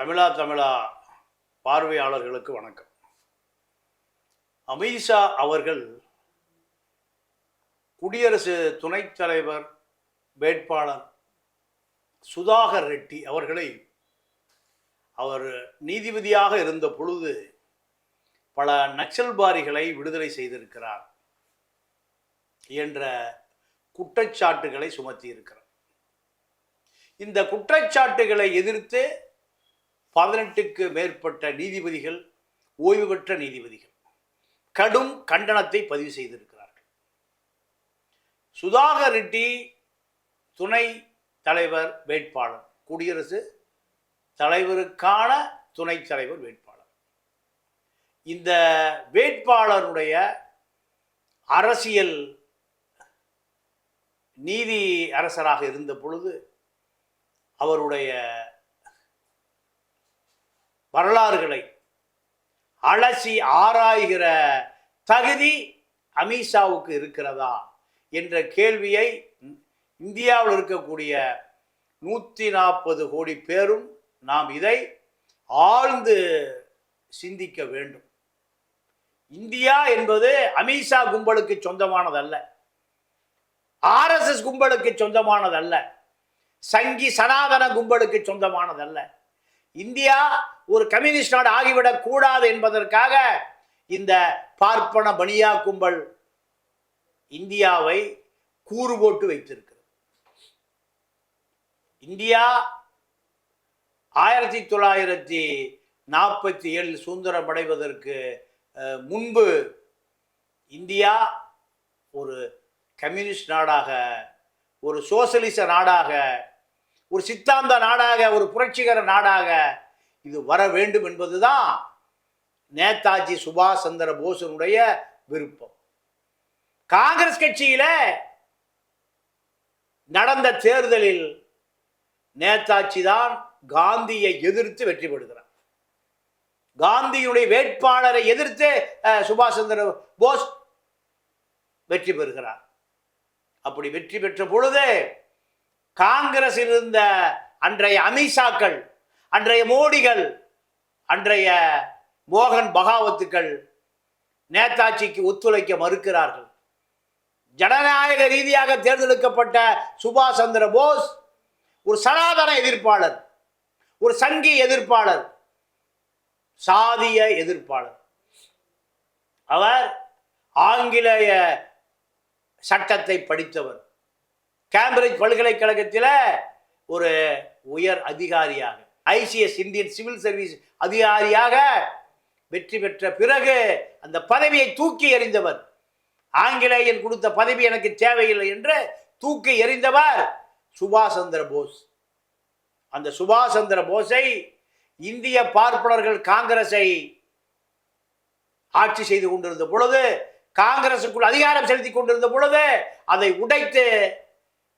தமிழா தமிழா பார்வையாளர்களுக்கு வணக்கம். அமித்ஷா அவர்கள் குடியரசு துணைத் தலைவர் வேட்பாளர் சுதாகர் ரெட்டி அவர்களை அவர் நீதிபதியாக இருந்த பொழுது பல நக்சல்பாரிகளை விடுதலை செய்திருக்கிறார் என்ற குற்றச்சாட்டுகளை சுமத்தியிருக்கிறார். இந்த குற்றச்சாட்டுகளை எதிர்த்து பதினெட்டுக்கு மேற்பட்ட நீதிபதிகள் ஓய்வு பெற்ற நீதிபதிகள் கடும் கண்டனத்தை பதிவு செய்திருக்கிறார்கள். சுதாகர் ரெட்டி துணை தலைவர் வேட்பாளர் குடியரசு தலைவருக்கான துணைத் தலைவர் வேட்பாளர். இந்த வேட்பாளருடைய அரசியல் நீதி அரசராக இருந்த பொழுது அவருடைய வரலாறுகளை அலசி ஆராய்கிற தகுதி அமித்ஷாவுக்கு இருக்கிறதா என்ற கேள்வியை இந்தியாவில் இருக்கக்கூடிய நூற்றி நாற்பது கோடி பேரும் நாம் இதை ஆழ்ந்து சிந்திக்க வேண்டும். இந்தியா என்பது அமித்ஷா கும்பலுக்கு சொந்தமானதல்ல. ஆர்எஸ்எஸ் கும்பலுக்கு சொந்தமானதல்ல. சங்கி சனாதன கும்பலுக்கு சொந்தமானதல்ல. இந்தியா ஒரு கம்யூனிஸ்ட் நாடு ஆகிவிடக் கூடாது என்பதற்காக இந்த பார்ப்பன பனியா கும்பல் இந்தியாவை கூறு போட்டு வைத்திருக்கிறது. இந்தியா ஆயிரத்தி தொள்ளாயிரத்தி நாற்பத்தி ஏழில் சுதந்திரம் அடைவதற்கு முன்பு இந்தியா ஒரு கம்யூனிஸ்ட் நாடாக ஒரு சோசலிச நாடாக ஒரு சித்தாந்த நாடாக ஒரு புரட்சிகர நாடாக இது வர வேண்டும் என்பதுதான் நேதாஜி சுபாஷ் சந்திர போஸனுடைய விருப்பம். காங்கிரஸ் கட்சியில நடந்த தேர்தலில் நேதாஜி தான் காந்தியை எதிர்த்து வெற்றி பெறுகிறார். காந்தியுடைய வேட்பாளரை எதிர்த்து சுபாஷ் சந்திர போஸ் வெற்றி பெறுகிறார். அப்படி வெற்றி பெற்ற பொழுது காங்கிரஸில் இருந்த அன்றைய அமித்ஷாக்கள் அன்றைய மோடிகள் அன்றைய மோகன் பகாவத்துக்கள் நேதாஜிக்கு ஒத்துழைக்க மறுக்கிறார்கள். ஜனநாயக ரீதியாக தேர்ந்தெடுக்கப்பட்ட சுபாஷ் சந்திர போஸ் ஒரு சனாதன எதிர்ப்பாளர் ஒரு சங்கி எதிர்ப்பாளர் சாதிய எதிர்ப்பாளர். அவர் ஆங்கிலேய சட்டத்தை படித்தவர். கேம்பிரிட்ஜ் பல்கலைக்கழகத்தில் ஒரு உயர் அதிகாரியாக ஐசிஎஸ் இந்தியன் சிவில் சர்வீஸ் அதிகாரியாக வெற்றி பெற்ற பிறகு அந்த பதவியை தூக்கி எறிந்தவர். ஆங்கிலேயன் கொடுத்த பதவி எனக்கு தேவையில்லை என்று தூக்கி எறிந்தவர் சுபாஷ் சந்திர போஸ். அந்த சுபாஷ் சந்திர போஸை இந்திய பார்ப்பனர்கள் காங்கிரஸை ஆட்சி செய்து கொண்டிருந்த பொழுது காங்கிரசுக்குள் அதிகாரம் செலுத்தி கொண்டிருந்த பொழுது அதை உடைத்து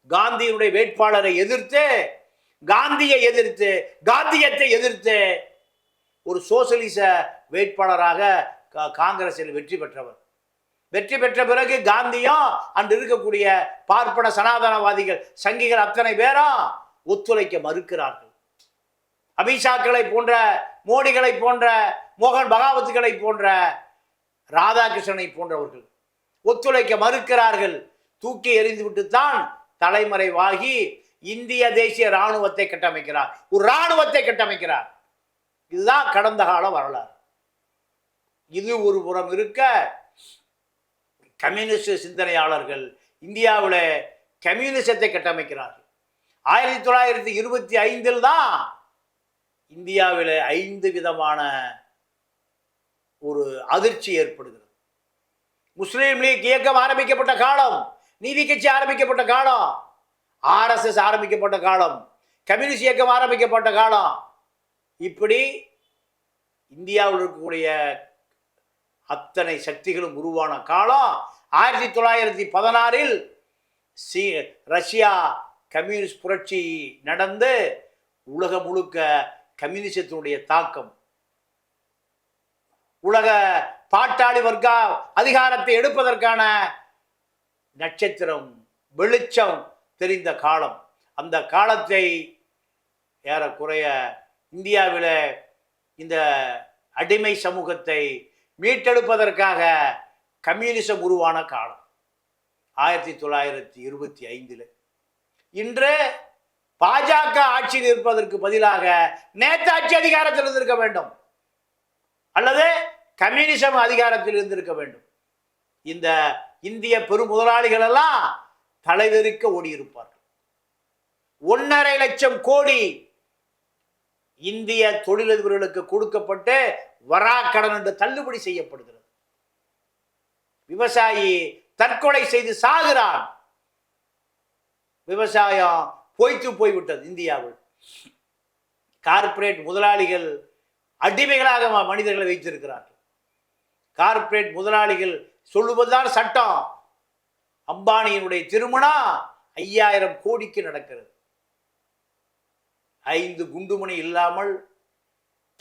காந்தியினுடைய வேட்பாளரை எதிர்த்து காந்தியை எதிர்த்து காந்தியத்தை எதிர்த்து ஒரு சோசலிச வேட்பாளராக கா- காங்கிரஸில் வெற்றி பெற்றவர். வெற்றி பெற்ற பிறகு காந்தியும் அன்று இருக்கக்கூடிய பார்ப்பன சனாதனவாதிகள் சங்கிகள் அத்தனை பேரும் ஒத்துழைக்க மறுக்கிறார்கள். அமித்ஷாக்களை போன்ற மோடிகளை போன்ற மோகன் பகாவத்துகளை போன்ற ராதாகிருஷ்ணனை போன்றவர்கள் ஒத்துழைக்க மறுக்கிறார்கள். தூக்கி எறிந்துவிட்டு தான் தலைமறைவாகி இந்திய தேசிய இராணுவத்தை கட்டமைக்கிறார். ஒரு இராணுவத்தை கட்டமைக்கிறார். இதுதான் கடந்த கால வரலாறு. இது ஒரு புறம் இருக்க கம்யூனிஸ்ட் சிந்தனையாளர்கள் இந்தியாவில் கம்யூனிசத்தை கட்டமைக்கிறார்கள். ஆயிரத்தி தொள்ளாயிரத்தி இருபத்தி ஐந்தில் தான் இந்தியாவில் ஐந்து விதமான ஒரு அதிர்ச்சி ஏற்படுகிறது. முஸ்லீம் லீக் இயக்கம் ஆரம்பிக்கப்பட்ட காலம் நீதி கட்சி ஆரம்பிக்கப்பட்ட காலம். ஆர்எஸ்எஸ் ஆரம்பிக்கப்பட்ட காலம். கம்யூனிஸ்ட் இயக்கம் ஆரம்பிக்கப்பட்ட காலம். இப்படி இந்தியாவில் இருக்கக்கூடிய அத்தனை சக்திகளும் உருவான காலம். ஆயிரத்தி தொள்ளாயிரத்தி பதினாறில் சி ரஷ்யா கம்யூனிஸ்ட் புரட்சி நடந்து உலகம் முழுக்க கம்யூனிசத்தினுடைய தாக்கம். உலக பாட்டாளி வர்க்க அதிகாரத்தை எடுப்பதற்கான நட்சத்திரம் வெளிச்சம் தெரிந்த காலம். அந்த காலத்தை ஏறக்குறைய இந்தியாவில் இந்த அடிமை சமூகத்தை மீட்டெடுப்பதற்காக கம்யூனிசம் உருவான காலம். ஆயிரத்தி தொள்ளாயிரத்தி இருபத்தி ஐந்தில். இன்று பாஜக ஆட்சியில் இருப்பதற்கு பதிலாக நேதாட்சி அதிகாரத்தில் இருந்திருக்க வேண்டும். அல்லது கம்யூனிசம் அதிகாரத்தில் இருந்திருக்க வேண்டும். இந்த இந்திய பெருமுதலாளிகள் எல்லாம் தலைவெறிக்க ஓடியிருப்பார்கள். ஒன்னரை லட்சம் கோடி இந்திய தொழிலதிபர்களுக்கு கொடுக்கப்பட்டு வராக்கடன் என்று தள்ளுபடி செய்யப்படுகிறது. விவசாயி தற்கொலை செய்து சாகிறான். விவசாயம் பொய்த்து போய்விட்டது இந்தியாவில். கார்ப்பரேட் முதலாளிகள் அடிமைகளாக மனிதர்களை வைத்திருக்கிறார்கள். கார்ப்பரேட் முதலாளிகள் சொல்லுவதுதான் சட்டம். அம்பானியினுடைய திருமணம் ஐயாயிரம் கோடிக்கு நடக்கிறது. ஐந்து குண்டுமணி இல்லாமல்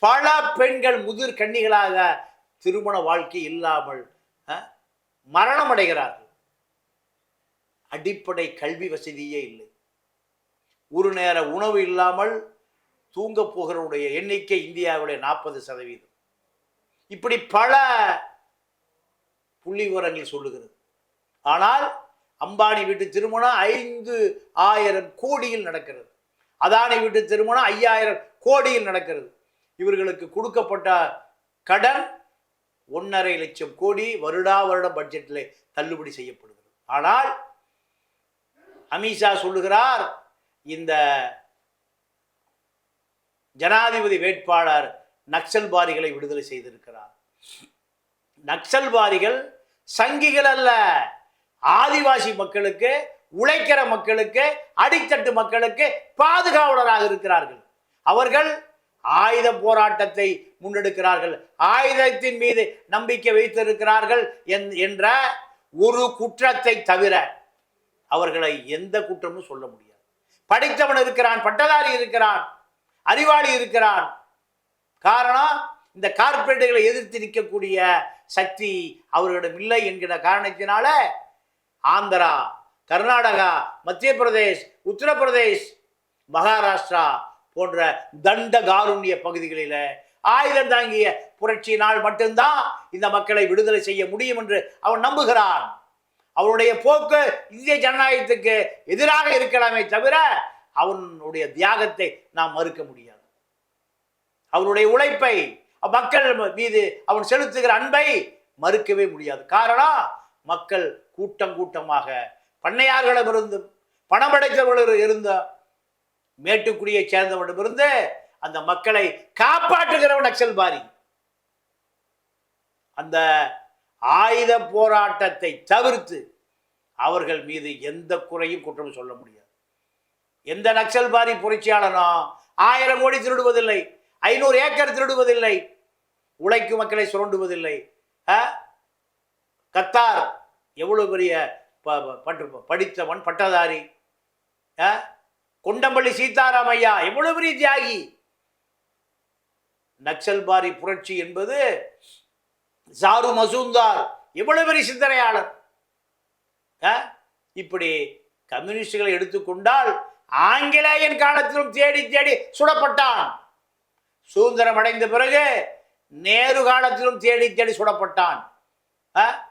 பல பெண்கள் முதிர் கன்னிகளாக திருமண வாழ்க்கை இல்லாமல் மரணம் அடைகிறார்கள் அடிப்படை கல்வி வசதியே இல்லை. ஒரு நேர உணவு இல்லாமல் தூங்க போகிறவருடைய எண்ணிக்கை இந்தியாவுடைய நாற்பது சதவீதம். இப்படி பல புள்ளி விவரங்கள் சொல்லுகிறது. ஆனால் அம்பானி வீட்டு திருமணம் ஐந்து ஆயிரம் கோடியில் நடக்கிறது. அதானி வீட்டு திருமணம் ஐயாயிரம் கோடியில் நடக்கிறது. இவர்களுக்கு கொடுக்கப்பட்ட கடன் ஒன்றரை லட்சம் கோடி வருடா வருட பட்ஜெட்டில் தள்ளுபடி செய்யப்படுகிறது. ஆனால் அமித்ஷா சொல்லுகிறார் இந்த ஜனாதிபதி வேட்பாளர் நக்சல்பாரிகளை விடுதலை செய்திருக்கிறார். நக்சல்வாதிகள் சங்கிகள் அல்ல. ஆதிவாசி மக்களுக்கு உழைக்கிற மக்களுக்கு அடித்தட்டு மக்களுக்கு பாதுகாவலராக இருக்கிறார்கள். அவர்கள் ஆயுத போராட்டத்தை முன்னெடுக்கிறார்கள். ஆயுதத்தின் மீது நம்பிக்கை வைத்திருக்கிறார்கள் என்- என்ற ஒரு குற்றத்தை தவிர அவர்களை எந்த குற்றமும் சொல்ல முடியாது. படித்தவன் இருக்கிறான் பட்டதாரி இருக்கிறான் அறிவாளி இருக்கிறான். காரணம் இந்த கார்ப்பரேட்டுகளை எதிர்த்து நிற்கக்கூடிய சக்தி அவர்களிடம் இல்லை என்கிற காரணத்தினால ஆந்திரா கர்நாடகா மத்திய பிரதேஷ் உத்தரப்பிரதேஷ் மகாராஷ்டிரா போன்ற தண்ட காருண்ய பகுதிகளில் ஆயுதம் தாங்கிய புரட்சியினால் மட்டும்தான் இந்த மக்களை விடுதலை செய்ய முடியும் என்று அவன் நம்புகிறான். அவனுடைய போக்கு இந்திய ஜனநாயகத்துக்கு எதிராக இருக்கலாமே தவிர அவனுடைய தியாகத்தை நாம் மறுக்க முடியாது. அவனுடைய உழைப்பை மக்கள் மீது அவன் செலுத்துகிற அன்பை மறுக்கவே முடியாது. காரணம் மக்கள் கூட்டம் கூட்டமாக பண்ணையார்களிடமிருந்தும் பணம் படைத்தவர்களிடம் இருந்த மேட்டுக்குடியை சேர்ந்தவனிடமிருந்து அந்த மக்களை காப்பாற்றுகிறவன் நக்சல்பாரி. அந்த ஆயுத போராட்டத்தை தவிர்த்து அவர்கள் மீது எந்த குறையும் குற்றம் சொல்ல முடியாது. எந்த நக்சல்பாரி புரட்சியாளனோ? ஆயிரம் கோடி திருடுவதில்லை ஐநூறு ஏக்கர் திருடுவதில்லை உழைக்கும் மக்களை சுரண்டுவதில்லை ஆ? கத்தார் எவ்வளவு பெரிய ப- பட்டு- படித்தவன் பட்டதாரி ஆ? கொண்டம்பள்ளி சீதாராம் ஐயா எவ்வளவு பெரிய தியாகி நக்சல்பாரி புரட்சி என்பது சாரு மசூந்தார் எவ்வளவு பெரிய சிந்தனையாளர் ஆ? இப்படி கம்யூனிஸ்டுகளை எடுத்துக்கொண்டால் ஆங்கிலேயன் காலத்திலும் தேடி தேடி சுடப்பட்டான் சுதந்திரம் அடைந்த பிறகு நேரு காலத்திலும் தேடி தேடி சுடப்பட்டான். ஆ?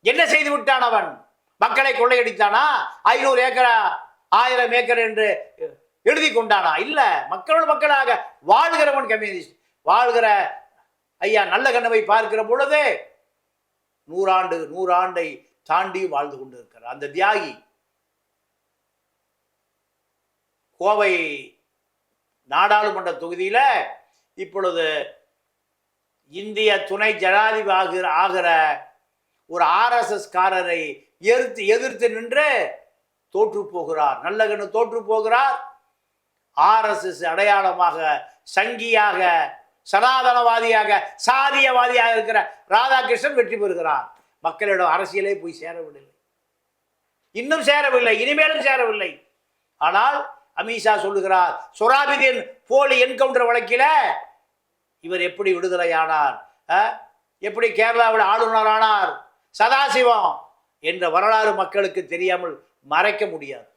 என்ன செய்து விட்டான் அவன்? மக்களை கொள்ளையடித்தானா? ஐநூறு ஏக்கரா ஆயிரம் ஏக்கர் என்று எழுதி கொண்டானா? இல்ல மக்களோடு மக்களாக வாழ்கிறவன் கம்யூனிஸ்ட். வாழ்கிற ஐயா நல்ல கண்ணவை பார்க்கிற பொழுது நூறாண்டு நூறாண்டை தாண்டி வாழ்ந்து கொண்டிருக்கிறார். அந்த தியாகி கோவை நாடாளுமன்ற தொகுதியில இப்பொழுது இந்திய துணை ஜனாதிபதி ஆகிற ஒரு ஆர்எஸ்எஸ்காரரை எதிர்த்து எதிர்த்து நின்று தோற்று போகிறார். நல்லகண்ணு தோற்று போகிறார். ஆர்எஸ்எஸ் அடையாளமாக சங்கியாக சனாதனவாதியாக சாதியவாதியாக இருக்கிற ராதாகிருஷ்ணன் வெற்றி பெறுகிறார். மக்களிடம் அரசியலே போய் சேரவில்லை. இன்னும் சேரவில்லை இனிமேலும் சேரவில்லை. ஆனால் அமித்ஷா சொல்லுகிறார் சொராபிதீன் போலி என்கவுண்டர் வழக்கில இவர் எப்படி விடுதலையானார்? எப்படி கேரளாவில் ஆளுநர் ஆனார் சதாசிவம் என்ற வரலாறு மக்களுக்கு தெரியாமல் மறைக்க முடியாது.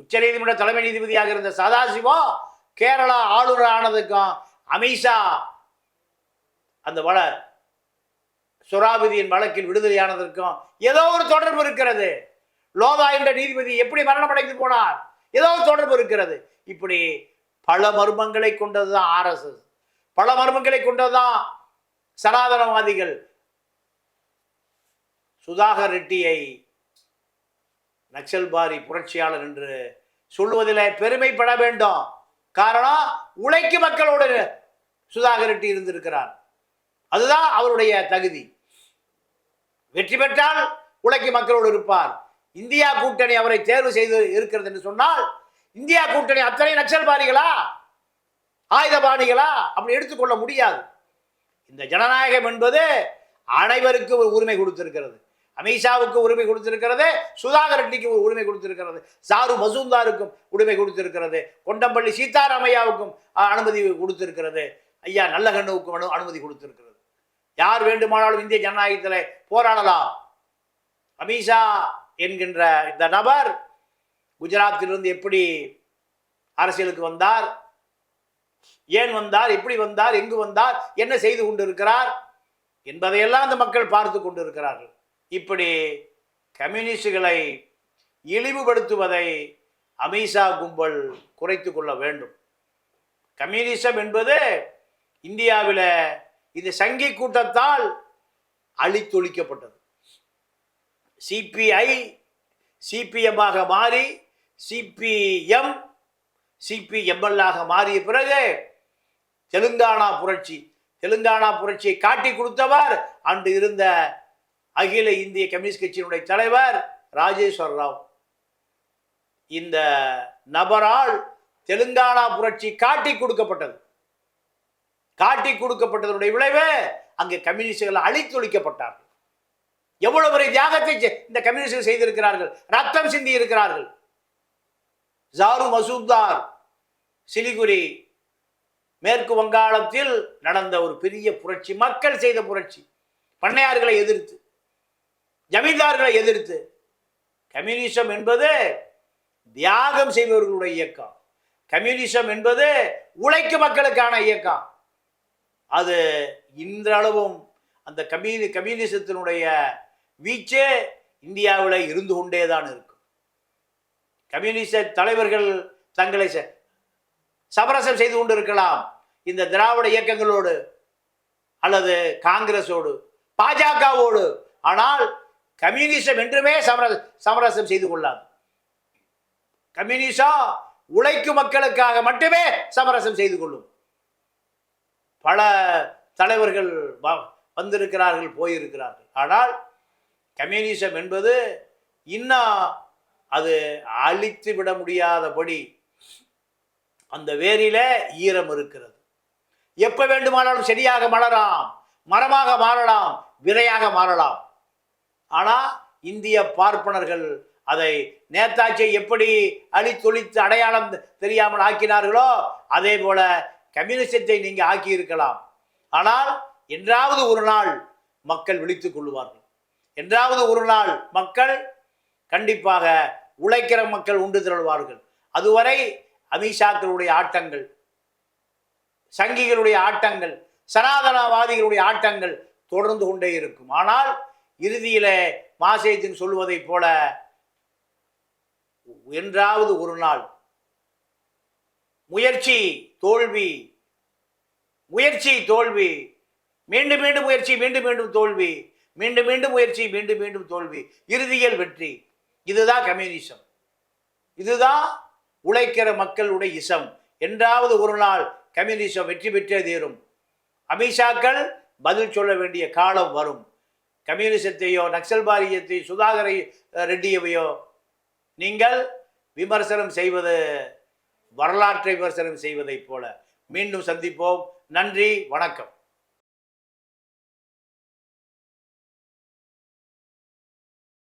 உச்சநீதிமன்ற தலைமை நீதிபதியாக இருந்த சதாசிவம் கேரளா ஆளுநர் ஆனதுக்கும் அமித்ஷா அந்த வள சுறாவதியின் வழக்கில் விடுதலையானதற்கும் ஏதோ ஒரு தொடர்பு இருக்கிறது. லோதா என்ற நீதிபதி எப்படி மரணமடைந்து போனார்? ஏதோ ஒரு தொடர்பு இருக்கிறது. இப்படி பல மர்மங்களை கொண்டதுதான் ஆர்எஸ்எஸ் பல மர்மங்களை கொண்டதுதான் சனாதனவாதிகள். சுதாகர் ரெட்டியை நக்சல்பாரி புரட்சியாளர் என்று சொல்லுவதில் பெருமைப்பட வேண்டும். காரணம் உழைக்கும் மக்களோடு சுதாகர் ரெட்டி இருந்திருக்கிறார். அதுதான் அவருடைய தகுதி. வெற்றி பெற்றால் உழைக்கும் மக்களோடு இருப்பார். இந்தியா கூட்டணி அவரை தேர்வு செய்து இருக்கிறது என்று சொன்னால் இந்தியா கூட்டணி அத்தனை நக்சல்பாரிகளா ஆயுதபாணிகளா? அப்படி எடுத்துக்கொள்ள முடியாது. இந்த ஜனநாயகம் என்பது அனைவருக்கு ஒரு உரிமை கொடுத்திருக்கிறது. அமித்ஷாவுக்கு உரிமை கொடுத்திருக்கிறது சுதாகர் ரெட்டிக்கு ஒரு உரிமை கொடுத்திருக்கிறது சாரு மசூந்தாருக்கும் உரிமை கொடுத்திருக்கிறது கொண்டம்பள்ளி சீதாராமையாவுக்கும் அனுமதி கொடுத்திருக்கிறது. ஐயா நல்லகண்ணுவுக்கும் கண்ணுவுக்கும் அனுமதி கொடுத்திருக்கிறது. யார் வேண்டுமானாலும் இந்திய ஜனநாயகத்தில் போராடலாம். அமித்ஷா என்கின்ற இந்த நபர் குஜராத்திலிருந்து எப்படி அரசியலுக்கு வந்தார்? ஏன் வந்தார்? எப்படி வந்தார்? எங்கு வந்தார்? என்ன செய்து கொண்டிருக்கிறார்? என்பதையெல்லாம் அந்த மக்கள் பார்த்து கொண்டிருக்கிறார்கள். இப்படி கம்யூனிஸ்டுகளை இழிவுபடுத்துவதை அமித்ஷா கும்பல் குறைத்து கொள்ள வேண்டும். கம்யூனிசம் என்பது இந்தியாவில் இந்த சங்கி கூட்டத்தால் அழித்தொழிக்கப்பட்டது. சிபிஐ சிபிஎம்மாக மாறி சிபிஎம் சிபிஎம்எல்லாக மாறிய பிறகு தெலுங்கானா புரட்சி தெலுங்கானா புரட்சியை காட்டி கொடுத்தவர் அன்று இருந்த அகில இந்திய கம்யூனிஸ்ட் கட்சியினுடைய தலைவர் ராஜேஸ்வர் ராவ். இந்த நபரால் தெலுங்கானா புரட்சி காட்டி கொடுக்கப்பட்டது. காட்டி கொடுக்கப்பட்டதனுடைய விளைவு அங்கு கம்யூனிஸ்டுகள் அழித்தொழிக்கப்பட்டார்கள். எவ்வளவு பெரிய தியாகத்தை இந்த கம்யூனிஸ்டுகள் செய்திருக்கிறார்கள்? ரத்தம் சிந்தி இருக்கிறார்கள் ஜாரு மசூத்தார் சிலிகுரி மேற்கு வங்காளத்தில் நடந்த ஒரு பெரிய புரட்சி மக்கள் செய்த புரட்சி பண்ணையார்களை எதிர்த்து ஜமீன்தார்களை எதிர்த்து கம்யூனிசம் என்பது தியாகம் செய்பவர்களுடைய இயக்கம். கம்யூனிசம் என்பது உழைக்கும் மக்களுக்கான இயக்கம். அது இன்றளவும் அந்த கம்யூனி கம்யூனிசத்தினுடைய வீச்சு இந்தியாவில் இருந்து கொண்டே தான் இருக்கும் கம்யூனிச தலைவர்கள் தங்களை சமரசம் செய்து கொண்டிருக்கலாம். இந்த திராவிட இயக்கங்களோடு அல்லது காங்கிரஸோடு பாஜகவோடு. ஆனால் கம்யூனிசம் என்றுமே சமர சமரசம் செய்து கொள்ளாது. கம்யூனிசம் உழைக்கும் மக்களுக்காக மட்டுமே சமரசம் செய்து கொள்ளும். பல தலைவர்கள் வ- வந்திருக்கிறார்கள் போயிருக்கிறார்கள். ஆனால் கம்யூனிசம் என்பது இன்னும் அது அழித்து விட முடியாதபடி அந்த வேரில ஈரம் இருக்கிறது. எப்ப வேண்டுமானாலும் செடியாக மலராம் மரமாக மாறலாம் விரையாக மாறலாம். ஆனா இந்திய பார்ப்பனர்கள் அதை நேதாஜியை எப்படி அழித்தொழித்து அடையாளம் தெரியாமல் ஆக்கினார்களோ அதே போல கம்யூனிசத்தை நீங்க ஆக்கி இருக்கலாம் ஆனால் என்றாவது ஒரு நாள் மக்கள் விழித்துக் கொள்வார்கள் என்றாவது ஒரு நாள் மக்கள் கண்டிப்பாக உழைக்கிற மக்கள் உண்டு திரள்வார்கள். அதுவரை அமித்ஷாக்களுடைய ஆட்டங்கள் சங்கிகளுடைய ஆட்டங்கள் சனாதனவாதிகளுடைய ஆட்டங்கள் தொடர்ந்து கொண்டே இருக்கும். ஆனால் இறுதியில மாசேஜின் சொல்வதைப் போல என்றாவது ஒரு நாள் முயற்சி தோல்வி முயற்சி தோல்வி மீண்டும் மீண்டும் முயற்சி மீண்டும் மீண்டும் தோல்வி மீண்டும் மீண்டும் முயற்சி மீண்டும் மீண்டும் தோல்வி இறுதியில் வெற்றி. இதுதான் கம்யூனிசம். இதுதான் உழைக்கிற மக்களுடைய இசம். என்றாவது ஒரு நாள் கம்யூனிசம் வெற்றி பெற்றே தீரும். அமித்ஷாக்கள் பதில் சொல்ல வேண்டிய காலம் வரும். கம்யூனிசத்தையோ நக்சல் பாரியத்தையோ சுதாகரை ரெட்டியவையோ நீங்கள் விமர்சனம் செய்வது வரலாற்றை விமர்சனம் செய்வதைப் போல. மீண்டும் சந்திப்போம். நன்றி வணக்கம்.